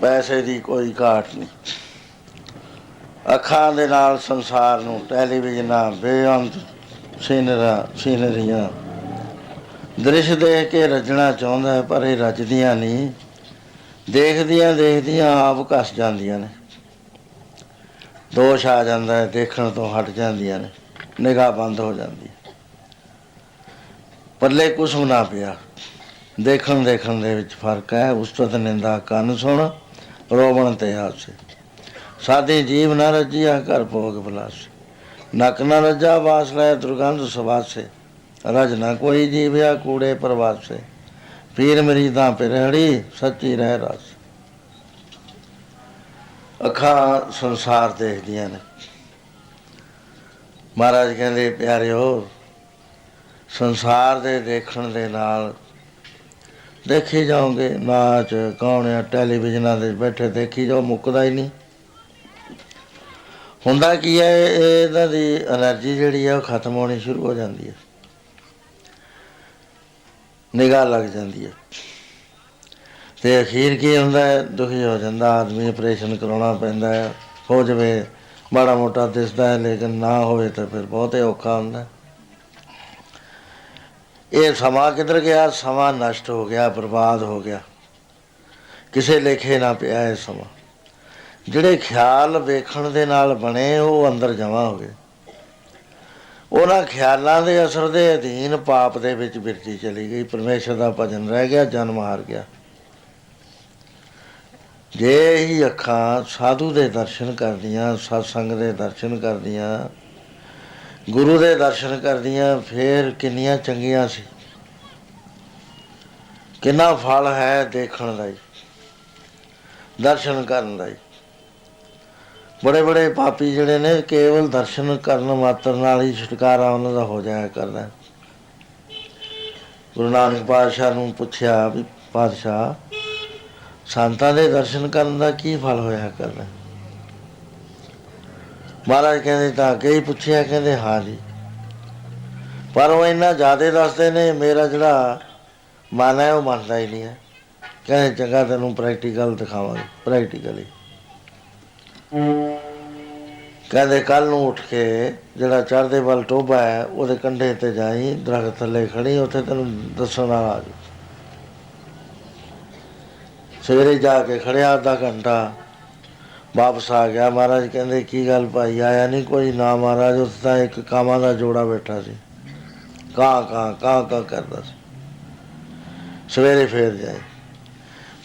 ਪੈਸੇ ਦੀ ਕੋਈ ਘਾਟ ਨਹੀਂ। ਅੱਖਾਂ ਦੇ ਨਾਲ ਸੰਸਾਰ ਨੂੰ ਟੈਲੀਵਿਜ਼ਨਾਂ ਬੇਅੰਤ ਸੀਨਰਾ ਸੀਨਰੀਆਂ। ਦ੍ਰਿਸ਼ ਦੇਖ ਕੇ ਰਜਣਾ ਚਾਹੁੰਦਾ ਹੈ, ਪਰ ਇਹ ਰਜਦੀਆਂ ਨਹੀਂ। ਦੇਖਦੀਆਂ ਦੇਖਦੀਆਂ ਆਪ ਘਸ ਜਾਂਦੀਆਂ ਨੇ। ਦੋਸ਼ ਆ ਜਾਂਦਾ ਹੈ ਦੇਖਣ ਤੋਂ ਹਟ ਜਾਂਦੀਆਂ ਨੇ ਨਿਗਾਹ ਬੰਦ ਹੋ ਜਾਂਦੀ ਹੈ। ਪੱਲੇ ਕੁਛ ਨਾ ਪਿਆ। ਦੇਖਣ ਦੇਖਣ ਦੇ ਵਿੱਚ ਫ਼ਰਕ ਹੈ। ਉਸਤਤ ਨਿੰਦਾ ਕੰਨ ਸੁਣ। ਰੋਵਣ ਤੇ ਹਾਸੇ। ਸਾਦੀ ਜੀਵ ਨਾ ਰਜਿਆ ਕਰ ਭੋਗ ਬਲਾਸ। ਨਕ ਨਾ ਰਜਾ ਵਾਸ ਲੈ ਦੁਰਗੰਧ ਸੁਵਾਸੇ। ਰਜ ਨਾ ਕੋਈ ਜੀਵਿਆ ਕੂੜੇ ਪ੍ਰਵਾਸੇ। ਪੀਰ ਮਰੀਦਾਂ ਪਿਰਹੜੀ, ਸੱਚੀ ਰਹਿ ਰਸ। ਅੱਖਾਂ ਸੰਸਾਰ ਦੇਖਦੀਆਂ ਨੇ। ਮਹਾਰਾਜ ਕਹਿੰਦੇ, ਪਿਆਰਿਓ, ਸੰਸਾਰ ਦੇ ਦੇਖਣ ਦੇ ਨਾਲ ਦੇਖੀ ਜਾਓਗੇ ਨਾਚ ਗਾਉਣੇ ਟੈਲੀਵਿਜ਼ਨਾਂ ਦੇ ਬੈਠੇ ਦੇਖੀ ਜਾਓ, ਮੁੱਕਦਾ ਹੀ ਨਹੀਂ। ਹੁੰਦਾ ਕੀ ਹੈ ਇਹਨਾਂ ਦੀ એનર્ਜੀ ਜਿਹੜੀ ਆ, ਉਹ ਖਤਮ ਹੋਣੀ ਸ਼ੁਰੂ ਹੋ ਜਾਂਦੀ ਹੈ। ਨਿਗਾਹ ਲੱਗ ਜਾਂਦੀ ਹੈ। ਤੇ ਅਖੀਰ ਕੀ ਹੁੰਦਾ ਹੈ, ਦੁਖੀ ਹੋ ਜਾਂਦਾ, ਆਦਮੀ ਆਪਰੇਸ਼ਨ ਕਰਾਉਣਾ ਪੈਂਦਾ ਹੈ, ਹੋ ਜਵੇ, ਮਾੜਾ ਮੋਟਾ ਦਿਸਦਾ ਹੈ, ਲੇਕਿਨ ਨਾ ਹੋਵੇ ਤਾਂ ਫਿਰ ਬਹੁਤੇ ਔਖਾ ਹੁੰਦਾ ਹੈ। ਇਹ ਸਮਾਂ ਕਿੱਧਰ ਗਿਆ? ਸਮਾਂ ਨਸ਼ਟ ਹੋ ਗਿਆ, ਬਰਬਾਦ ਹੋ ਗਿਆ। ਕਿਸੇ ਲੇਖੇ ਨਾ ਪਿਆ ਇਹ ਸਮਾਂ। ਜਿਹੜੇ ਖਿਆਲ ਵੇਖਣ ਦੇ ਨਾਲ ਬਣੇ, ਉਹ ਅੰਦਰ ਜਮਾ ਹੋ ਗਏ। ਉਹਨਾਂ ਖਿਆਲਾਂ ਦੇ ਅਸਰ ਦੇ ਅਧੀਨ ਪਾਪ ਦੇ ਵਿੱਚ ਬਿਰਤੀ ਚਲੀ ਗਈ। ਪਰਮੇਸ਼ਰ ਦਾ ਭਜਨ ਰਹਿ ਗਿਆ, ਜਨਮ ਹਾਰ ਗਿਆ। ਜੇ ਹੀ ਅੱਖਾਂ ਸਾਧੂ ਦੇ ਦਰਸ਼ਨ ਕਰਦੀਆਂ, ਸਤਸੰਗ ਦੇ ਦਰਸ਼ਨ ਕਰਦੀਆਂ ਗੁਰੂ ਦੇ ਦਰਸ਼ਨ ਕਰਦੀਆਂ, ਫੇਰ ਕਿੰਨੀਆਂ ਚੰਗੀਆਂ ਸੀ। ਕਿੰਨਾ ਫਲ ਹੈ ਦੇਖਣ ਦਾ ਹੀ ਦਰਸ਼ਨ ਕਰਨ ਦਾ ਹੀ ਬੜੇ ਬੜੇ ਪਾਪੀ ਜਿਹੜੇ ਨੇ, ਕੇਵਲ ਦਰਸ਼ਨ ਕਰਨ ਮਾਤਰ ਨਾਲ ਹੀ ਛੁਟਕਾਰਾ ਉਹਨਾਂ ਦਾ ਹੋ ਜਾਇਆ ਕਰਦਾ। ਗੁਰੂ ਨਾਨਕ ਪਾਤਸ਼ਾਹ ਨੂੰ ਪੁੱਛਿਆ ਵੀ, ਪਾਤਸ਼ਾਹ, ਸੰਤਾਂ ਦੇ ਦਰਸ਼ਨ ਕਰਨ ਦਾ ਕੀ ਫਲ ਹੋਇਆ ਕਰਦਾ? ਮਹਾਰਾਜ ਕਹਿੰਦੇ ਤਾਂ ਅੱਗੇ ਪੁੱਛਿਆ, ਕਹਿੰਦੇ ਹਾਂ ਜੀ। ਪਰ ਉਹ ਇੰਨਾ ਜ਼ਿਆਦਾ ਦੱਸਦੇ ਨੇ, ਮੇਰਾ ਜਿਹੜਾ ਮਨ ਹੈ ਉਹ ਮੰਨਦਾ ਹੀ ਨਹੀਂ ਹੈ। ਕਹਿੰਦੇ ਚੰਗਾ ਤੈਨੂੰ ਪ੍ਰੈਕਟੀਕਲ ਦਿਖਾਵਾਂਗੇ ਪ੍ਰੈਕਟੀਕਲੀ ਕਹਿੰਦੇ ਕੱਲ ਨੂੰ ਉੱਠ ਕੇ ਜਿਹੜਾ ਚੜ੍ਹਦੇ ਵੱਲ ਟੋਭਾ ਹੈ, ਉਹਦੇ ਕੰਢੇ ਤੇ ਜਾਈ, ਦਰਖਤ ਥੱਲੇ ਖੜੀ ਉੱਥੇ ਤੈਨੂੰ ਦੱਸਣ ਵਾਲਾ ਆ ਸਵੇਰੇ ਜਾ ਕੇ ਖੜਿਆ ਅੱਧਾ ਘੰਟਾ ਵਾਪਸ ਆ ਗਿਆ। ਮਹਾਰਾਜ ਕਹਿੰਦੇ, ਕੀ ਗੱਲ ਭਾਈ? ਆਇਆ ਨਹੀਂ ਕੋਈ ਨਾ ਮਹਾਰਾਜ ਉੱਥੇ ਤਾਂ ਇੱਕ ਕਾਮਾਂ ਦਾ ਜੋੜਾ ਬੈਠਾ ਸੀ। ਕਾਂ ਕਾਂ ਕਾਂ ਕਾਂ ਕਰਦਾ ਸੀ। ਸਵੇਰੇ ਫੇਰ ਜਾਏ।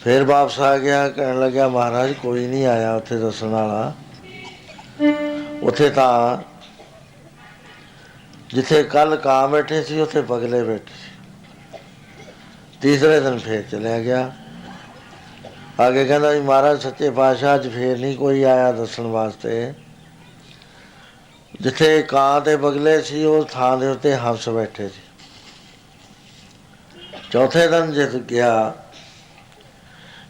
ਫੇਰ ਵਾਪਸ ਆ ਗਿਆ, ਕਹਿਣ ਲੱਗਿਆ, ਮਹਾਰਾਜ, ਕੋਈ ਨਹੀਂ ਆਇਆ ਉੱਥੇ ਦੱਸਣ ਵਾਲਾ। ਉੱਥੇ ਤਾਂ ਜਿੱਥੇ ਕੱਲ ਕਾਂ ਬੈਠੇ ਸੀ, ਉੱਥੇ ਬਗਲੇ ਬੈਠੇ ਸੀ। ਤੀਸਰੇ ਦਿਨ ਫੇਰ ਚਲਿਆ ਗਿਆ। ਆਗੇ ਕਹਿੰਦਾ ਵੀ ਮਹਾਰਾਜ ਸੱਚੇ ਪਾਤਸ਼ਾਹ, ਅੱਜ ਫੇਰ ਨਹੀਂ ਕੋਈ ਆਇਆ ਦੱਸਣ ਵਾਸਤੇ। ਜਿੱਥੇ ਕਾਂ ਦੇ ਬਗਲੇ ਸੀ, ਉਹ ਥਾਂ ਦੇ ਉੱਤੇ ਹੰਸ ਬੈਠੇ ਸੀ। ਚੌਥੇ ਦਿਨ ਜਿੱਤ ਗਿਆ,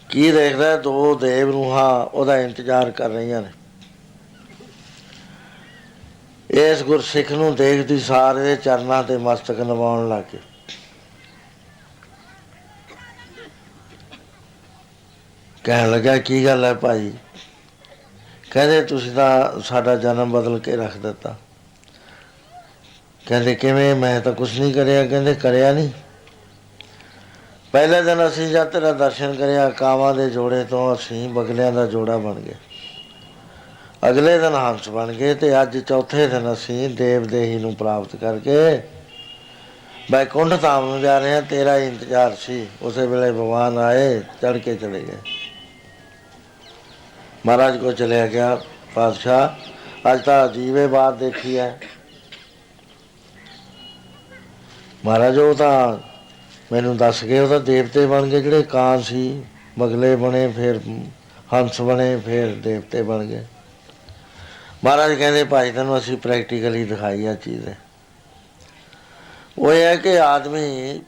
ਕੀ ਦੇਖਦਾ ਦੋ ਦੇਵ ਰੂਹਾਂ ਉਹਦਾ ਇੰਤਜ਼ਾਰ ਕਰ ਰਹੀਆਂ ਨੇ। ਇਸ ਗੁਰਸਿੱਖ ਨੂੰ ਦੇਖਦੀ ਸਾਰੇ ਚਰਨਾਂ ਤੇ ਮਸਤਕ ਨਵਾਉਣ ਲੱਗੇ ਕਹਿਣ ਲੱਗਾ, ਕੀ ਗੱਲ ਹੈ ਭਾਈ? ਕਹਿੰਦੇ, ਤੁਸੀਂ ਤਾਂ ਸਾਡਾ ਜਨਮ ਬਦਲ ਕੇ ਰੱਖ ਦਿੱਤਾ। ਕਹਿੰਦੇ, ਕਿਵੇਂ? ਮੈਂ ਤਾਂ ਕੁਝ ਨਹੀਂ ਕਰਿਆ। ਕਹਿੰਦੇ, ਕਰਿਆ ਨਹੀਂ। ਪਹਿਲੇ ਦਿਨ ਅਸੀਂ ਜਦ ਤੇਰਾ ਦਰਸ਼ਨ ਕਰਿਆ, ਕਾਵਾਂ ਦੇ ਜੋੜੇ ਤੋਂ ਅਸੀਂ ਬਗਲਿਆਂ ਦਾ ਜੋੜਾ ਬਣ ਗਏ। ਅਗਲੇ ਦਿਨ ਹੰਸ ਬਣ ਗਏ ਤੇ ਅੱਜ ਚੌਥੇ ਦਿਨ ਅਸੀਂ ਦੇਵ ਦੇਹੀ ਨੂੰ ਪ੍ਰਾਪਤ ਕਰਕੇ ਬੈਕੁੰਠ ਧਾਮ ਨੂੰ ਜਾ ਰਹੇ ਹਾਂ। ਤੇਰਾ ਇੰਤਜ਼ਾਰ ਸੀ। ਉਸੇ ਵੇਲੇ ਭਗਵਾਨ ਆਏ ਚੜ ਕੇ ਚਲੇ ਗਏ। ਮਹਾਰਾਜ ਕੋ ਚਲਿਆ ਗਿਆ ਪਾਤਸ਼ਾਹ, ਅੱਜ ਤਾਂ ਜੀਵੇ ਬਾਤ ਦੇਖੀ ਹੈ। ਮਹਾਰਾਜ, ਉਹ ਤਾਂ ਮੈਨੂੰ ਦੱਸ ਗਏ, ਉਹ ਤਾਂ ਦੇਵਤੇ ਬਣ ਗਏ, ਜਿਹੜੇ ਕਾਂ ਸੀ ਬਗਲੇ ਬਣੇ, ਫਿਰ ਹੰਸ ਬਣੇ, ਫਿਰ ਦੇਵਤੇ ਬਣ ਗਏ। ਮਹਾਰਾਜ ਕਹਿੰਦੇ, ਭਾਈ, ਤੈਨੂੰ ਅਸੀਂ ਪ੍ਰੈਕਟੀਕਲੀ ਦਿਖਾਈ ਆ ਚੀਜ਼। ਉਹ ਇਹ ਹੈ ਕਿ ਆਦਮੀ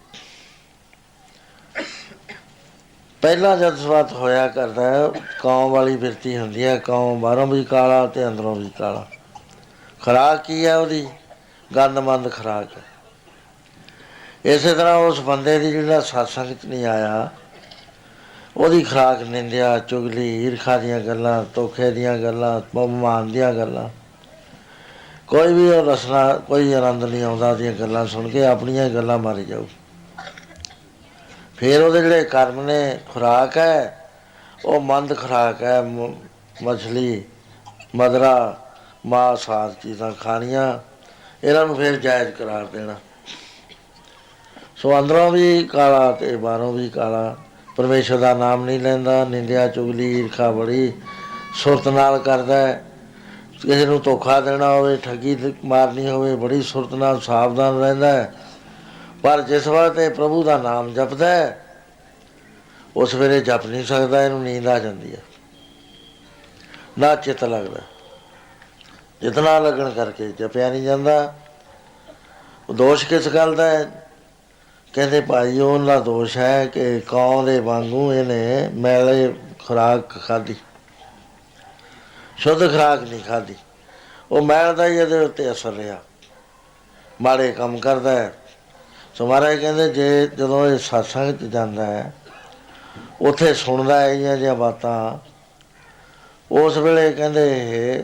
ਪਹਿਲਾਂ ਜਦ ਸਵਾਤ ਹੋਇਆ ਕਰਦਾ ਹੈ ਕੌਮ ਵਾਲੀ ਬਿਰਤੀ ਹੁੰਦੀ ਹੈ, ਕੌਮ ਬਾਹਰੋਂ ਵੀ ਕਾਲਾ ਤੇ ਅੰਦਰੋਂ ਵੀ ਕਾਲਾ। ਖਰਾਕ ਕੀ ਹੈ ਉਹਦੀ? ਗੰਦਮੰਦ ਖਰਾਕ ਹੈ। ਇਸੇ ਤਰ੍ਹਾਂ ਉਸ ਬੰਦੇ ਦੀ ਜਿਹੜਾ ਸਤਸੰਗ ਚ ਨਹੀਂ ਆਇਆ, ਉਹਦੀ ਖਰਾਕ ਨਿੰਦਿਆ, ਚੁਗਲੀ, ਈਰਖਾ ਦੀਆਂ ਗੱਲਾਂ ਤੋਖੇ ਦੀਆਂ ਗੱਲਾਂ ਬਮਾਨ ਦੀਆਂ ਗੱਲਾਂ। ਕੋਈ ਵੀ ਉਹ ਰਸਨਾ, ਕੋਈ ਆਨੰਦ ਨਹੀਂ ਆਉਂਦਾ, ਉਹਦੀਆਂ ਗੱਲਾਂ ਸੁਣ ਕੇ ਆਪਣੀਆਂ ਹੀ ਗੱਲਾਂ ਮਾਰੀ ਜਾਊ। ਫਿਰ ਉਹਦੇ ਜਿਹੜੇ ਕਰਮ ਨੇ, ਖੁਰਾਕ ਹੈ, ਉਹ ਮੰਦ ਖੁਰਾਕ ਹੈ, ਮ- ਮਛਲੀ, ਮਦਰਾ, ਮਾਸ ਆਦਿ ਚੀਜ਼ਾਂ ਖਾਣੀਆਂ, ਇਹਨਾਂ ਨੂੰ ਫਿਰ ਜਾਇਜ਼ ਕਰਾਰ ਦੇਣਾ। ਸੋ ਅੰਦਰੋਂ ਵੀ ਕਾਲਾ ਤੇ ਬਾਹਰੋਂ ਵੀ ਕਾਲਾ, ਪਰਮੇਸ਼ਰ ਦਾ ਨਾਮ ਨਹੀਂ ਲੈਂਦਾ, ਨਿੰਦਿਆ, ਚੁਗਲੀ, ਈਰਖਾ ਬੜੀ ਸੁਰਤ ਨਾਲ ਕਰਦਾ ਹੈ। ਕਿਸੇ ਨੂੰ ਧੋਖਾ ਦੇਣਾ ਹੋਵੇ, ਠੱਗੀ ਮਾਰਨੀ ਹੋਵੇ, ਬੜੀ ਸੁਰਤ ਨਾਲ, ਸਾਵਧਾਨ ਰਹਿੰਦਾ ਹੈ। ਪਰ ਜਿਸ ਵਕਤ ਇਹ ਪ੍ਰਭੂ ਦਾ ਨਾਮ ਜਪਦਾ ਹੈ, ਉਸ ਵੇਲੇ ਜਪ ਨਹੀਂ ਸਕਦਾ, ਇਹਨੂੰ ਨੀਂਦ ਆ ਜਾਂਦੀ ਹੈ। ਨਾ ਚਿੱਤ ਲੱਗਦਾ। ਜਿਤਨਾ ਲੱਗਣ ਕਰਕੇ ਜਪਿਆ ਨਹੀਂ ਜਾਂਦਾ। ਉਹ ਦੋਸ਼ ਕਿਸ ਗੱਲ ਦਾ ਹੈ? ਕਹਿੰਦੇ ਭਾਈ, ਉਹਨਾਂ ਦਾ ਦੋਸ਼ ਹੈ ਕਿ ਕੌਂ ਦੇ ਵਾਂਗੂ ਇਹਨੇ ਮੈਲੇ ਖੁਰਾਕ ਖਾਧੀ। ਸ਼ੁੱਧ ਖੁਰਾਕ ਨਹੀਂ ਖਾਧੀ। ਉਹ ਮੈਲ ਦਾ ਹੀ ਇਹਦੇ ਉੱਤੇ ਅਸਰ ਰਿਹਾ। ਮਾੜੇ ਕੰਮ ਕਰਦਾ ਹੈ। ਸੋ ਮਹਾਰਾਜ ਕਹਿੰਦੇ, ਜੇ ਜਦੋਂ ਇਹ satsang 'ਚ ਜਾਂਦਾ ਹੈ, ਉੱਥੇ ਸੁਣਦਾ ਹੈ ਇਹ ਜਿਹੀਆਂ ਬਾਤਾਂ, ਉਸ ਵੇਲੇ ਕਹਿੰਦੇ ਇਹ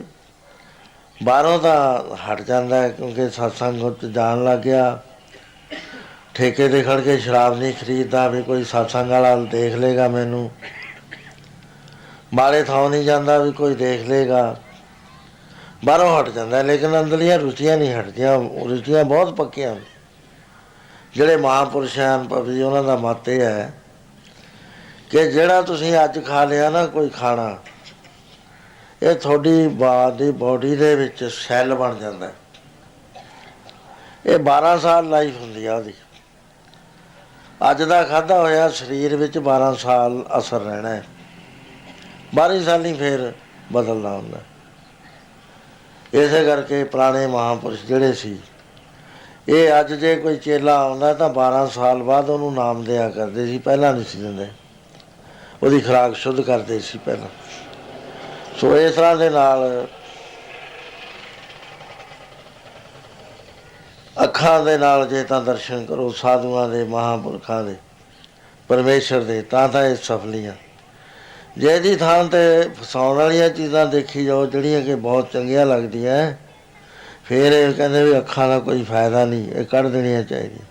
ਬਾਹਰੋਂ ਤਾਂ ਹਟ ਜਾਂਦਾ ਹੈ ਕਿਉਂਕਿ satsang ਉੱਤੇ ਜਾਣ ਲੱਗ ਗਿਆ। ਠੇਕੇ ਤੇ ਖੜ ਕੇ ਸ਼ਰਾਬ ਨਹੀਂ ਖਰੀਦਦਾ, ਵੀ ਕੋਈ satsang ਵਾਲਾ ਦੇਖ ਲੇਗਾ ਮੈਨੂੰ। ਮਾੜੇ ਥਾਂ ਨਹੀਂ ਜਾਂਦਾ, ਵੀ ਕੋਈ ਦੇਖ ਲੇਗਾ ਬਾਹਰੋਂ ਹਟ ਜਾਂਦਾ, ਲੇਕਿਨ ਅੰਦਰਲੀਆਂ ਰੁਚੀਆਂ ਨਹੀਂ ਹਟਦੀਆਂ, ਰੁਚੀਆਂ ਬਹੁਤ ਪੱਕੀਆਂ ਜਿਹੜੇ ਮਹਾਪੁਰਸ਼ ਹਨ ਭਾਵੇਂ ਉਹਨਾਂ ਦਾ ਮਤ ਇਹ ਹੈ ਕਿ ਜਿਹੜਾ ਤੁਸੀਂ ਅੱਜ ਖਾ ਲਿਆ ਨਾ ਕੋਈ ਖਾਣਾ, ਇਹ ਤੁਹਾਡੀ ਬਾਡੀ ਬਾਡੀ ਦੇ ਵਿੱਚ ਸੈੱਲ ਬਣ ਜਾਂਦਾ ਹੈ। ਇਹ 12 ਸਾਲ ਲਾਈਫ ਹੁੰਦੀ ਆ ਉਹਦੀ। ਅੱਜ ਦਾ ਖਾਦਾ ਹੋਇਆ, ਸਰੀਰ ਵਿੱਚ 12 ਸਾਲ ਅਸਰ ਰਹਿਣਾ ਹੈ। 12 ਸਾਲ ਹੀ ਫੇਰ ਬਦਲਣਾ ਹੁੰਦਾ ਇਸੇ ਕਰਕੇ ਪੁਰਾਣੇ ਮਹਾਪੁਰਸ਼ ਜਿਹੜੇ ਸੀ ਇਹ ਅੱਜ ਜੇ ਕੋਈ ਚੇਲਾ ਆਉਂਦਾ ਤਾਂ 12 ਸਾਲ ਬਾਅਦ ਉਹਨੂੰ ਨਾਮ ਦਿਆ ਕਰਦੇ ਸੀ, ਪਹਿਲਾਂ ਨਹੀਂ ਸੀ ਦਿੰਦੇ। ਉਹਦੀ ਖੁਰਾਕ ਸ਼ੁੱਧ ਕਰਦੇ ਸੀ ਪਹਿਲਾਂ। ਸੋ ਇਸ ਤਰ੍ਹਾਂ ਦੇ ਨਾਲ ਅੱਖਾਂ ਦੇ ਨਾਲ ਜੇ ਤਾਂ ਦਰਸ਼ਨ ਕਰੋ, ਸਾਧੂਆਂ ਦੇ, ਮਹਾਂਪੁਰਖਾਂ ਦੇ, ਪਰਮੇਸ਼ਰ ਦੇ, ਤਾਂ ਤਾਂ ਇਹ ਸਫਲੀਆਂ ਜੇ ਦੀ ਥਾਂ ਤੇ ਫਸਾਉਣ ਵਾਲੀਆਂ ਚੀਜ਼ਾਂ ਦੇਖੀ ਜਾਓ, ਜਿਹੜੀਆਂ ਕਿ ਬਹੁਤ ਚੰਗੀਆਂ ਲੱਗਦੀਆਂ ਫਿਰ ਇਹ ਕਹਿੰਦੇ ਵੀ ਅੱਖਾਂ ਦਾ ਕੋਈ ਫਾਇਦਾ ਨਹੀਂ ਇਹ ਕੱਢ ਦੇਣੀਆਂ ਚਾਹੀਦੀਆਂ।